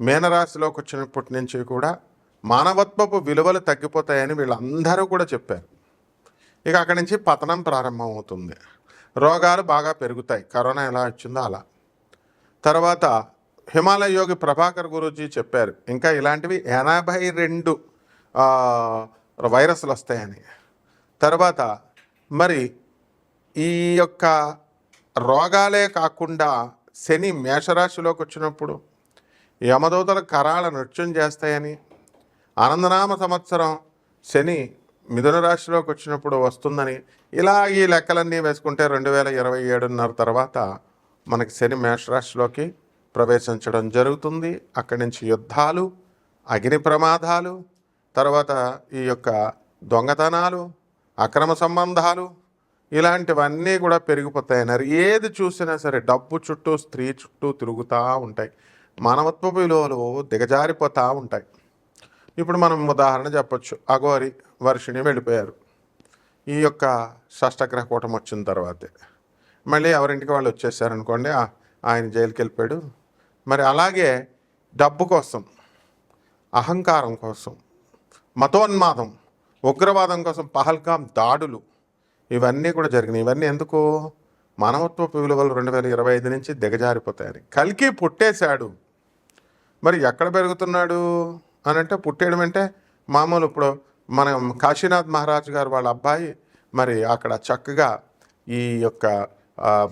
మీనరాశిలోకి వచ్చినప్పటి నుంచి కూడా మానవత్వపు విలువలు తగ్గిపోతాయని వీళ్ళందరూ కూడా చెప్పారు. ఇక అక్కడి నుంచి పతనం ప్రారంభమవుతుంది. రోగాలు బాగా పెరుగుతాయి. కరోనా ఎలా వచ్చిందో అలా. తర్వాత హిమాలయ యోగి ప్రభాకర్ గురూజీ చెప్పారు ఇంకా ఇలాంటివి ఎనభై రెండు వైరస్లు వస్తాయని. తర్వాత మరి ఈ యొక్క రోగాలే కాకుండా శని మేషరాశిలోకి వచ్చినప్పుడు యమదూతల కరాల నృత్యం చేస్తాయని. ఆనందనామ సంవత్సరం శని మిథున రాశిలోకి వచ్చినప్పుడు వస్తుందని. ఇలా ఈ లెక్కలన్నీ వేసుకుంటే రెండు వేల ఇరవై ఏడున్నర తర్వాత మనకి శని మేషరాశిలోకి ప్రవేశించడం జరుగుతుంది. అక్కడి నుంచి యుద్ధాలు అగ్ని ప్రమాదాలు తర్వాత ఈ యొక్క దొంగతనాలు అక్రమ సంబంధాలు ఇలాంటివన్నీ కూడా పెరిగిపోతాయన్నారు ఏది చూసినా సరే డబ్బు చుట్టూ స్త్రీ చుట్టూ తిరుగుతూ ఉంటాయి. మానవత్వ విలువలు దిగజారిపోతూ ఉంటాయి. ఇప్పుడు మనం ఉదాహరణ చెప్పొచ్చు. అఘోరి వర్షిణి వెళ్ళిపోయారు. ఈ యొక్క షష్టగ్రహ కూటం వచ్చిన తర్వాతే. మళ్ళీ ఎవరింటికి వాళ్ళు వచ్చేసారనుకోండి ఆయన జైలుకి వెళ్ళిపోయాడు మరి అలాగే డబ్బు కోసం అహంకారం కోసం మతోన్మాదం ఉగ్రవాదం కోసం పహల్గాం దాడులు ఇవన్నీ కూడా జరిగినాయి. ఇవన్నీ ఎందుకు? మానవత్వ విలువలు రెండు వేల ఇరవై ఐదు నుంచి దిగజారిపోతాయని. కలికి పుట్టేశాడు. మరి ఎక్కడ పెరుగుతున్నాడు అని అంటే పుట్టేయడం అంటే మామూలు ఇప్పుడు మనం కాశీనాథ్ మహారాజ్ గారు వాళ్ళ అబ్బాయి మరి అక్కడ చక్కగా ఈ యొక్క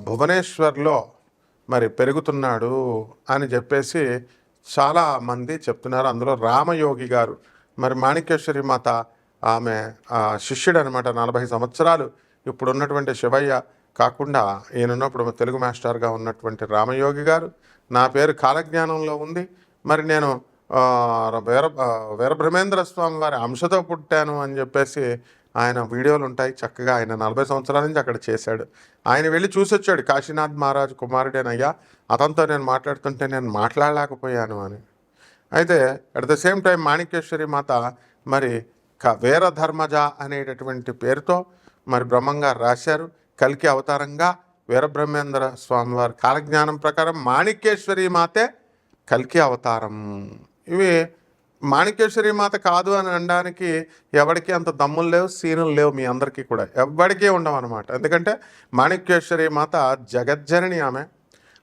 భువనేశ్వర్లో మరి పెరుగుతున్నాడు అని చెప్పేసి చాలా మంది చెప్తున్నారు. అందులో రామయోగి గారు మరి మాణిక్యేశ్వరి మాత ఆమె శిష్యుడు అనమాట నలభై సంవత్సరాలు ఇప్పుడు ఉన్నటువంటి శివయ్య కాకుండా ఈయనున్నప్పుడు తెలుగు మాస్టర్గా ఉన్నటువంటి రామయోగి గారు. నా పేరు కాలజ్ఞానంలో ఉంది. మరి నేను వీర వీరబ్రహ్మేంద్ర స్వామి వారి అంశతో పుట్టాను అని చెప్పేసి ఆయన వీడియోలు ఉంటాయి. చక్కగా ఆయన నలభై సంవత్సరాల నుంచి అక్కడ చేశాడు. ఆయన వెళ్ళి చూసి వచ్చాడు కాశీనాథ్ మహారాజ్ కుమారుడేనయ్యా అతనితో నేను మాట్లాడుతుంటే నేను మాట్లాడలేకపోయాను అని. అయితే at the same time Manikyeswari Mata మరి క వీర ధర్మజ అనేటటువంటి పేరుతో మరి బ్రహ్మంగారు రాశారు. కలికి అవతారంగా వీరబ్రహ్మేంద్ర స్వామివారి కాలజ్ఞానం ప్రకారం మాణిక్యేశ్వరి మాతే కల్కి అవతారం. ఇవి మాణిక్యేశ్వరి మాత కాదు అని అనడానికి ఎవరికి అంత దమ్ములు లేవు సీనులు లేవు మీ అందరికీ కూడా. ఎవ్వడికి ఉండవు అనమాట ఎందుకంటే మాణిక్యేశ్వరి మాత జగజ్జనని ఆమె.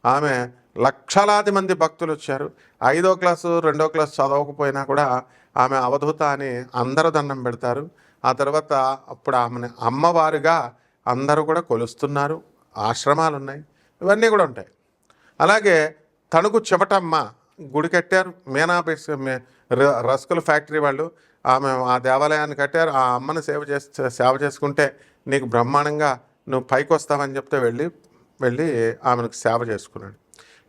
ఆమె లక్షలాది మంది భక్తులు వచ్చారు. ఐదో క్లాసు రెండో క్లాస్ చదవకపోయినా కూడా ఆమె అవధూత అని అందరూ దండం పెడతారు. ఆ తర్వాత అప్పుడు ఆమెను అమ్మవారుగా అందరూ కూడా కొలుస్తున్నారు. ఆశ్రమాలు ఉన్నాయి ఇవన్నీ కూడా ఉంటాయి. అలాగే తణుకు చెమటమ్మ గుడి కట్టారు. మీనా బెస్- ర- రస్కుల ఫ్యాక్టరీ వాళ్ళు ఆమె ఆ దేవాలయాన్ని కట్టారు. ఆ అమ్మని సేవ చేస్తే సేవ చేసుకుంటే నీకు బ్రహ్మాండంగా నువ్వు పైకి వస్తావని చెప్తే వెళ్ళి వెళ్ళి ఆమెను సేవ చేసుకున్నాడు.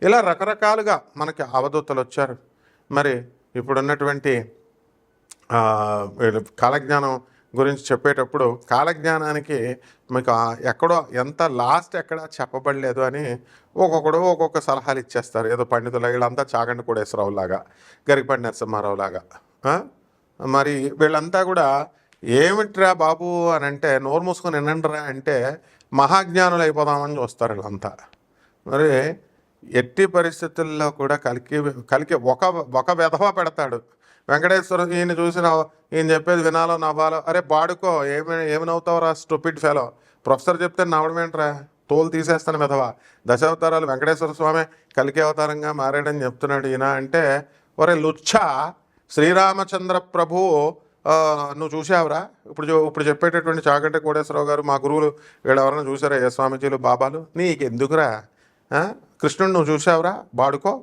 ఇలా రకరకాలుగా మనకి అవధూతలు వచ్చారు. మరి ఇప్పుడున్నటువంటి కాలజ్ఞానం గురించి చెప్పేటప్పుడు కాలజ్ఞానానికి మీకు ఎక్కడో ఎంత లాస్ట్ ఎక్కడ చెప్పబడలేదు అని ఒక్కొక్కడు ఒక్కొక్క సలహాలు ఇచ్చేస్తారు. ఏదో పండితులు వీళ్ళంతా చాగండి కోడేశ్వరరావు లాగా గరికపండి నరసింహారావు లాగా మరి వీళ్ళంతా కూడా ఏమిట్రా బాబు అని అంటే నోరు మూసుకొని వినండిరా అంటే మహాజ్ఞానులు అయిపోదామని చూస్తారు వీళ్ళంతా. మరి ఎట్టి పరిస్థితుల్లో కూడా కలికి కలికి ఒక ఒక విధవ పెడతాడు. వెంకటేశ్వర ఈయన చూసిన ఈయన చెప్పేది వినాలో నవ్వాలో అరే బాడుకో ఏమి ఏమనవుతావురా నవ్వుతావురా స్టూపిడ్ ఫెలో. ప్రొఫెసర్ చెప్తే నవ్వడమేంట్రా తోలు తీసేస్తాను మెదవా దశావతారాలు వెంకటేశ్వర స్వామి కలికి అవతారంగా మారాడని చెప్తున్నాడు ఈయన అంటే ఒరే లుచ్చ శ్రీరామచంద్ర ప్రభు నువ్వు చూసావురా ఇప్పుడు ఇప్పుడు చెప్పేటటువంటి చాగంటి కోటేశ్వరరావు గారు మా గురువులు వీళ్ళు ఎవరైనా చూసారా ఏ స్వామీజీలు బాబాలు? నీకు ఎందుకురా కృష్ణుడు నువ్వు చూసావురా బాడుకో.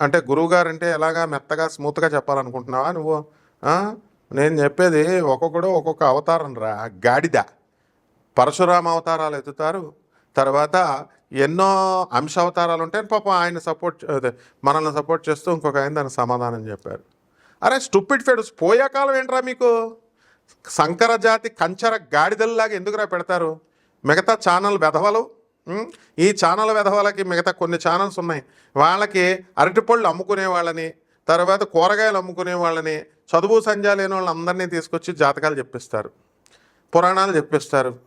అంటే గురువుగారు అంటే ఎలాగా మెత్తగా స్మూత్గా చెప్పాలనుకుంటున్నావా నువ్వు? నేను చెప్పేది ఒక్కొక్కడు ఒక్కొక్క అవతారం రా గాడిద. పరశురామ అవతారాలు ఎత్తుతారు. తర్వాత ఎన్నో అంశ అవతారాలు ఉంటాయి. పాపం ఆయన సపోర్ట్ అదే మనల్ని సపోర్ట్ చేస్తూ ఇంకొక ఆయన దానికి సమాధానం చెప్పారు. అరే స్టూపిడ్ ఫెడస్ పోయే కాలం ఏంట్రా మీకు? సంకర జాతి కంచర గాడిదల్లాగా ఎందుకురా పెడతారు? మిగతా ఛానల్ వెధవలు? ఈ ఛానల్ వెధవాళ్ళకి మిగతా కొన్ని ఛానల్స్ ఉన్నాయి. వాళ్ళకి అరటిపళ్ళు అమ్ముకునే వాళ్ళని తర్వాత కూరగాయలు అమ్ముకునే వాళ్ళని చదువు సంధ్య లేని వాళ్ళందరినీ తీసుకొచ్చి జాతకాలు చెప్పిస్తారు. పురాణాలు చెప్పిస్తారు.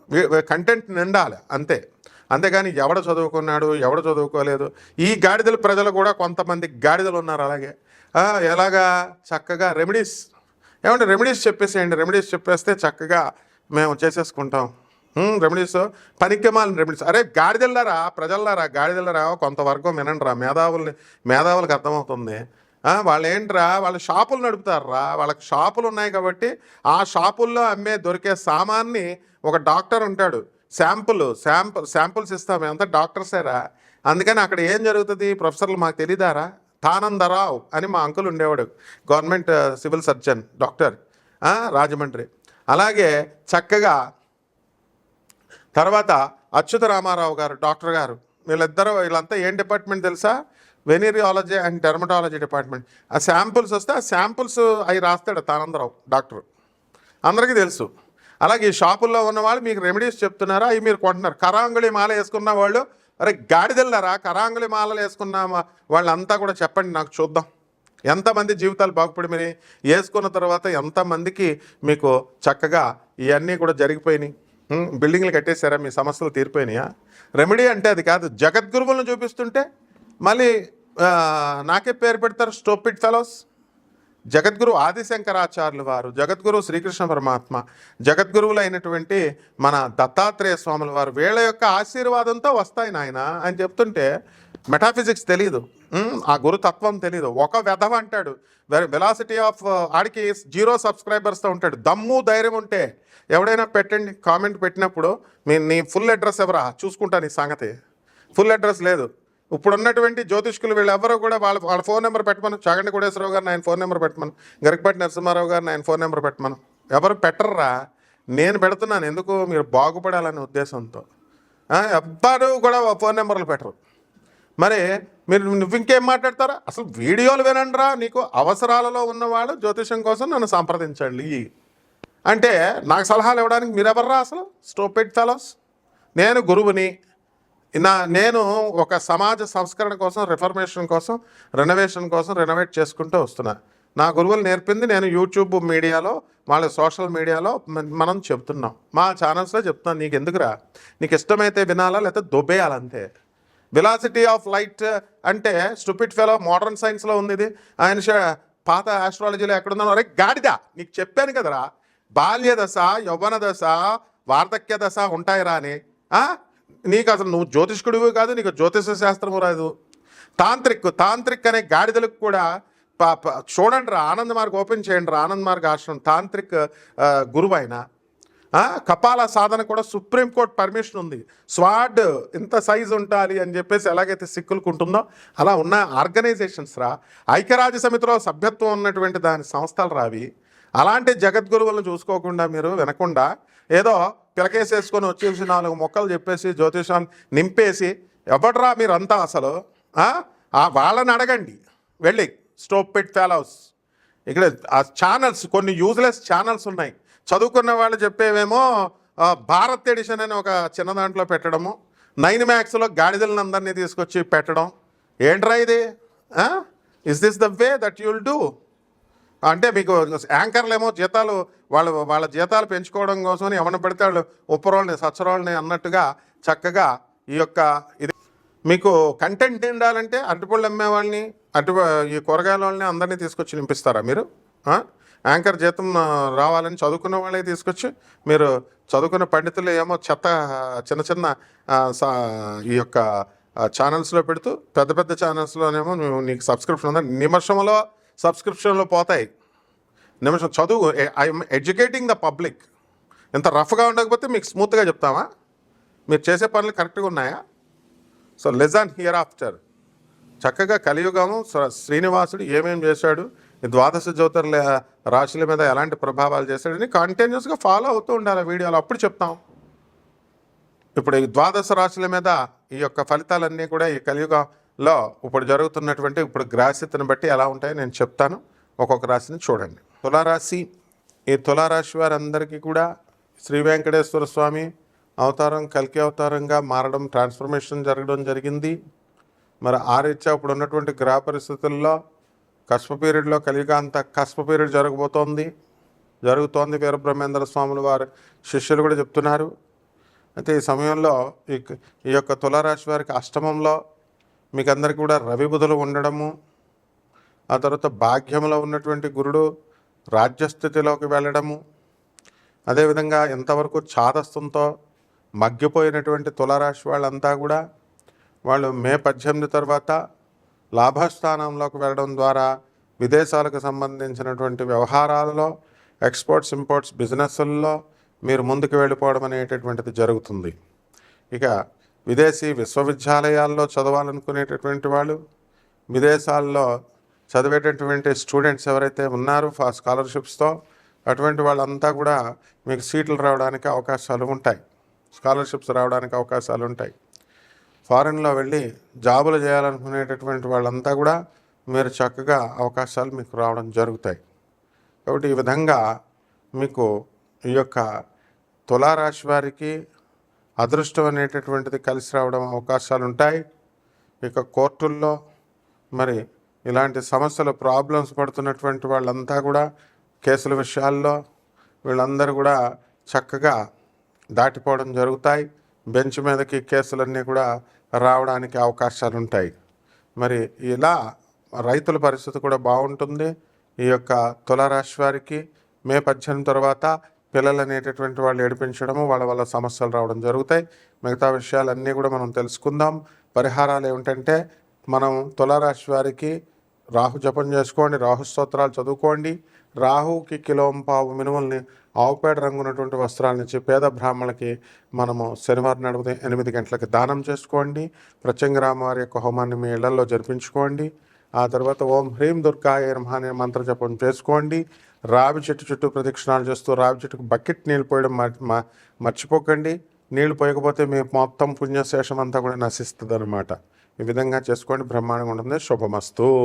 కంటెంట్ నిండాలి అంతే. అంతేగాని ఎవడ చదువుకున్నాడు ఎవడ చదువుకోలేదు. ఈ గాడిదల ప్రజలు కూడా కొంతమంది గాడిదలు ఉన్నారు అలాగే. ఎలాగా? చక్కగా రెమెడీస్ ఏమంటే రెమెడీస్ చెప్పేసేయండి. రెమెడీస్ చెప్పేస్తే చక్కగా మేము చేసేసుకుంటాం. రెమెడీస్ పనికిమాలిన రెమెడీస్ అరే గాడిదెళ్ళారా ప్రజల్లారా గాడిదెళ్ళారా కొంతవరకు వినండిరా. మేధావుల్ని మేధావులకు అర్థమవుతుంది. వాళ్ళు ఏంట్రా వాళ్ళ షాపులు నడుపుతారా వాళ్ళకి షాపులు ఉన్నాయి కాబట్టి ఆ షాపుల్లో అమ్మే దొరికే సామాన్ని ఒక డాక్టర్ ఉంటాడు. శాంపుల్ శాంపుల్ శాంపుల్స్ ఇస్తాం. అంతా డాక్టర్సేరా అందుకని అక్కడ ఏం జరుగుతుంది? ప్రొఫెసర్లు మాకు తెలియదారా తానందరావు అని మా అంకుల్ ఉండేవాడు. Government civil surgeon doctor Rajahmundry. అలాగే చక్కగా తర్వాత అచ్యుత రామారావు గారు డాక్టర్ గారు వీళ్ళిద్దరూ వీళ్ళంతా ఏం డిపార్ట్మెంట్ తెలుసా? Venereology and dermatology department. ఆ శాంపుల్స్ వస్తే ఆ శాంపుల్స్ అవి రాస్తాడు తానందరావు డాక్టర్. అందరికీ తెలుసు. అలాగే ఈ షాపుల్లో ఉన్న వాళ్ళు మీకు రెమెడీస్ చెప్తున్నారా? అవి మీరు కొంటున్నారు. కరాంగుళి మాల వేసుకున్న వాళ్ళు అరే గాడిదెళ్ళారా కరాంగుళి మాలలు వేసుకున్నామా వాళ్ళంతా కూడా చెప్పండి నాకు చూద్దాం. ఎంతమంది జీవితాలు బాగుపడి మరి? వేసుకున్న తర్వాత ఎంతమందికి మీకు చక్కగా ఇవన్నీ కూడా జరిగిపోయినాయి? బిల్డింగ్లు కట్టేశారా? మీ సమస్యలు తీరిపోయినాయా? రెమెడీ అంటే అది కాదు. జగద్గురువులను చూపిస్తుంటే మళ్ళీ నాకే పేరు పెడతారు స్టోపిడ్ ఫెలోస్. జగద్గురు ఆదిశంకరాచార్యులు వారు జగద్గురు శ్రీకృష్ణ పరమాత్మ జగద్గురువులైనటువంటి మన దత్తాత్రేయ స్వాముల వారు వీళ్ళ యొక్క ఆశీర్వాదంతో వస్తాయి నాయన అని చెప్తుంటే మెటాఫిజిక్స్ తెలియదు ఆ గురుతత్వం తెలియదు ఒక వెధవ అంటాడు. వెలాసిటీ ఆఫ్ uh, ఆడికి జీరో సబ్స్క్రైబర్స్తో ఉంటాడు. దమ్ము ధైర్యం ఉంటే ఎవడైనా పెట్టండి కామెంట్ పెట్టినప్పుడు మీ నీ ఫుల్ అడ్రస్ ఎవరా? చూసుకుంటా నీ సంగతి. ఫుల్ అడ్రస్ లేదు. ఇప్పుడు ఉన్నటువంటి జ్యోతిష్కులు వీళ్ళెవరో కూడా వాళ్ళ వాళ్ళ ఫోన్ నెంబర్ పెట్టమను. చాగండి కోడేశ్వరరావు గారు ఆయన ఫోన్ నెంబర్ పెట్టమను. గరికపాటి నరసింహారావు గారు ఆయన ఫోన్ నెంబర్ పెట్టమను. ఎవరు పెట్టర్రా? నేను పెడుతున్నాను. ఎందుకు? మీరు బాగుపడాలనే ఉద్దేశంతో. ఎవ్వరూ ఎవ్వరు కూడా ఫోన్ నెంబర్లు పెట్టరు. మరి మీరు నువ్వు ఇంకేం మాట్లాడతారా? అసలు వీడియోలు వినండిరా నీకు అవసరాలలో ఉన్నవాళ్ళు జ్యోతిషం కోసం నన్ను సంప్రదించండి. అంటే నాకు సలహాలు ఇవ్వడానికి మీరెవర్రా అసలు? స్టోపెడ్ ఫెలోస్ నేను గురువుని. నా నేను ఒక సమాజ సంస్కరణ కోసం రిఫర్మేషన్ కోసం రెనోవేషన్ కోసం రెనోవేట్ చేసుకుంటూ వస్తున్నా. నా గురువులు నేర్పింది నేను యూట్యూబ్ మీడియాలో వాళ్ళ సోషల్ మీడియాలో మనం చెప్తున్నాం. మా ఛానల్స్లో చెప్తున్నాను. నీకు ఎందుకురా నీకు ఇష్టమైతే వినాలా లేకపోతే దొబ్బేయాలంతే. విలాసిటీ ఆఫ్ లైట్ అంటే స్టూపిడ్ ఫెలో మోడర్న్ సైన్స్లో ఉంది ఇది. ఆయన పాత ఆస్ట్రాలజీలో ఎక్కడుందో అరే గాడిదా! నీకు చెప్పాను కదరా. బాల్య దశ యవ్వన దశ వార్ధక్య దశ ఉంటాయిరా అని. నీకు అసలు నువ్వు జ్యోతిష్కుడివి కాదు నీకు జ్యోతిష శాస్త్రము రాదు. తాంత్రిక్ తాంత్రిక్ అనే గాడిదలకు కూడా చూడండి రా ఆనంద్ మార్గ్ ఓపెన్ చేయండి రా ఆనంద్ మార్గ్ ఆశ్రమం. తాంత్రిక్ గురువు ఆయన కపాల సాధన కూడా సుప్రీంకోర్టు పర్మిషన్ ఉంది. స్వాడ్ ఇంత సైజు ఉండాలి అని చెప్పేసి ఎలాగైతే సిక్కులకు ఉంటుందో అలా ఉన్న ఆర్గనైజేషన్స్ రా ఐక్యరాజ్య సమితిలో సభ్యత్వం ఉన్నటువంటి దాని సంస్థలు రావి అలాంటి జగద్గురువులను చూసుకోకుండా మీరు వినకుండా ఏదో పిలకేసేసుకొని వచ్చేసి నాలుగు మొక్కలు చెప్పేసి జ్యోతిషాన్ని నింపేసి ఎవడరా మీరంతా అసలు? ఆ? వాళ్ళని అడగండి. వెళ్ళి స్టోప్ పిట్ ఫెలోస్. ఇక్కడ ఆ ఛానల్స్ కొన్ని యూజ్లెస్ ఛానల్స్ ఉన్నాయి. చదువుకున్న వాళ్ళు చెప్పేవేమో భారత్ ఎడిషన్ అని ఒక చిన్న దాంట్లో పెట్టడము నైన్ మ్యాక్స్లో గాడిదలను అందరినీ తీసుకొచ్చి పెట్టడం. ఏంట్రా ఇది? Is this the way that you'll do అంటే మీకు యాంకర్లు ఏమో జీతాలు వాళ్ళు వాళ్ళ జీతాలు పెంచుకోవడం కోసమని ఎవరిని పడితే వాళ్ళు ఉప్పరోళ్ళని సచ్చరోళ్ళని అన్నట్టుగా చక్కగా ఈ యొక్క ఇది. మీకు కంటెంట్ ఉండాలంటే అరటిపళ్ళు అమ్మే వాళ్ళని అటు ఈ కూరగాయల వాళ్ళని అందరినీ తీసుకొచ్చి నింపిస్తారా మీరు? యాంకర్ జీతం రావాలని చదువుకున్న వాళ్ళే తీసుకొచ్చి మీరు చదువుకున్న పండితులు ఏమో చెత్త చిన్న చిన్న సా- ఈ యొక్క ఛానల్స్లో పెడుతూ పెద్ద పెద్ద ఛానల్స్లోనేమో నువ్వు నీకు సబ్స్క్రిప్షన్ ఉందా నిమిషంలో సబ్స్క్రిప్షన్లో పోతాయి. నిమిషం చదువు ఐఎమ్ ఎడ్యుకేటింగ్ ద పబ్లిక్. ఇంత రఫ్గా ఉండకపోతే మీకు స్మూత్గా చెప్తామా? మీరు చేసే పనులు కరెక్ట్గా ఉన్నాయా? సో లెజాన్ హియర్ ఆఫ్టర్ చక్కగా కలియుగము శ్రీనివాసుడు ఏమేం చేశాడు? ద్వాదశ జ్యోతిర్ల రాశుల మీద ఎలాంటి ప్రభావాలు చేశాడని కంటిన్యూస్గా ఫాలో అవుతూ ఉండాలి వీడియోలు. అప్పుడు చెప్తాం. ఇప్పుడు ఈ ద్వాదశ రాశుల మీద ఈ యొక్క ఫలితాలన్నీ కూడా ఈ కలియుగంలో ఇప్పుడు జరుగుతున్నటువంటి ఇప్పుడు గ్రహస్థితిని బట్టి ఎలా ఉంటాయో నేను చెప్తాను. ఒక్కొక్క రాశిని చూడండి. తులారాశి ఈ తులారాశి వారందరికీ కూడా శ్రీ వెంకటేశ్వర స్వామి అవతారం కల్కి అవతారంగా మారడం ట్రాన్స్ఫర్మేషన్ జరగడం జరిగింది. మరి ఆ రీత్యా ఇప్పుడు ఉన్నటువంటి గ్రహ పరిస్థితుల్లో కస్ప పీరియడ్లో కలియుగ అంత పీరియడ్ జరగబోతోంది. జరుగుతోంది వీరబ్రహ్మేంద్ర స్వాములు వారి శిష్యులు కూడా చెప్తున్నారు. అయితే ఈ సమయంలో ఈ ఈ యొక్క తులారాశి వారికి అష్టమంలో మీకు అందరికీ కూడా రవి బుధులు ఉండడము ఆ తర్వాత భాగ్యంలో ఉన్నటువంటి గురుడు రాజ్యస్థితిలోకి వెళ్ళడము అదేవిధంగా ఎంతవరకు చాదస్తంతో మగ్గిపోయినటువంటి తులారాశి వాళ్ళంతా కూడా వాళ్ళు మే పద్దెనిమిది తర్వాత లాభస్థానంలోకి వెళ్ళడం ద్వారా విదేశాలకు సంబంధించినటువంటి వ్యవహారాలలో ఎక్స్పోర్ట్స్ ఇంపోర్ట్స్ బిజినెస్ల్లో మీరు ముందుకు వెళ్ళిపోవడం అనేటటువంటిది జరుగుతుంది. ఇక విదేశీ విశ్వవిద్యాలయాల్లో చదవాలనుకునేటటువంటి వాళ్ళు విదేశాల్లో చదివేటటువంటి స్టూడెంట్స్ ఎవరైతే ఉన్నారో ఫా స్కాలర్షిప్స్తో అటువంటి వాళ్ళంతా కూడా మీకు సీట్లు రావడానికి అవకాశాలు ఉంటాయి. స్కాలర్షిప్స్ రావడానికి అవకాశాలు ఉంటాయి. ఫారెన్లో వెళ్ళి జాబులు చేయాలనుకునేటటువంటి వాళ్ళంతా కూడా మీరు చక్కగా అవకాశాలు మీకు రావడం జరుగుతాయి. కాబట్టి ఈ విధంగా మీకు ఈ యొక్క తులారాశి వారికి అదృష్టం అనేటటువంటిది కలిసి రావడం అవకాశాలు ఉంటాయి. ఇక కోర్టుల్లో మరి ఇలాంటి సమస్యలు ప్రాబ్లమ్స్ పడుతున్నటువంటి వాళ్ళంతా కూడా కేసుల విషయాల్లో వీళ్ళందరూ కూడా చక్కగా దాటిపోవడం జరుగుతాయి. బెంచ్ మీదకి కేసులన్నీ కూడా రావడానికి అవకాశాలు ఉంటాయి మరి ఇలా రైతుల పరిస్థితి కూడా బాగుంటుంది. ఈ యొక్క తులారాశి వారికి మే పద్దెనిమిది తర్వాత పిల్లలు అనేటటువంటి వాళ్ళు ఏడిపించడము వాళ్ళ వల్ల సమస్యలు రావడం జరుగుతాయి. మిగతా విషయాలన్నీ కూడా మనం తెలుసుకుందాం. పరిహారాలు ఏమిటంటే మనం తులారాశి వారికి రాహు జపం చేసుకోండి రాహు స్తోత్రాలు చదువుకోండి. రాహుకి కిలోంపావు మినుముల్ని ఆవుపేడ రంగున్నటువంటి వస్త్రాలను ఇచ్చి పేద బ్రాహ్మణులకి మనము శనివారం నడిపితే ఎనిమిది గంటలకి దానం చేసుకోండి. ప్రత్యంగరామవారి యొక్క హోమాన్ని మీ ఇళ్ళలో జరిపించుకోండి. ఆ తర్వాత ఓం హ్రీం దుర్గాయ నమః అనే మంత్ర జపం చేసుకోండి. రావి చెట్టు చుట్టూ ప్రదక్షిణాలు చేస్తూ రావి చెట్టుకు బకెట్ నీళ్ళు పోయడం మ- మర్చిపోకండి. నీళ్ళు పోయకపోతే మీ మొత్తం పుణ్యశేషం అంతా కూడా నశిస్తుంది అనమాట ఈ విధంగా చేసుకోండి. బ్రహ్మాండంగా ఉంటుంది. శుభమస్తు.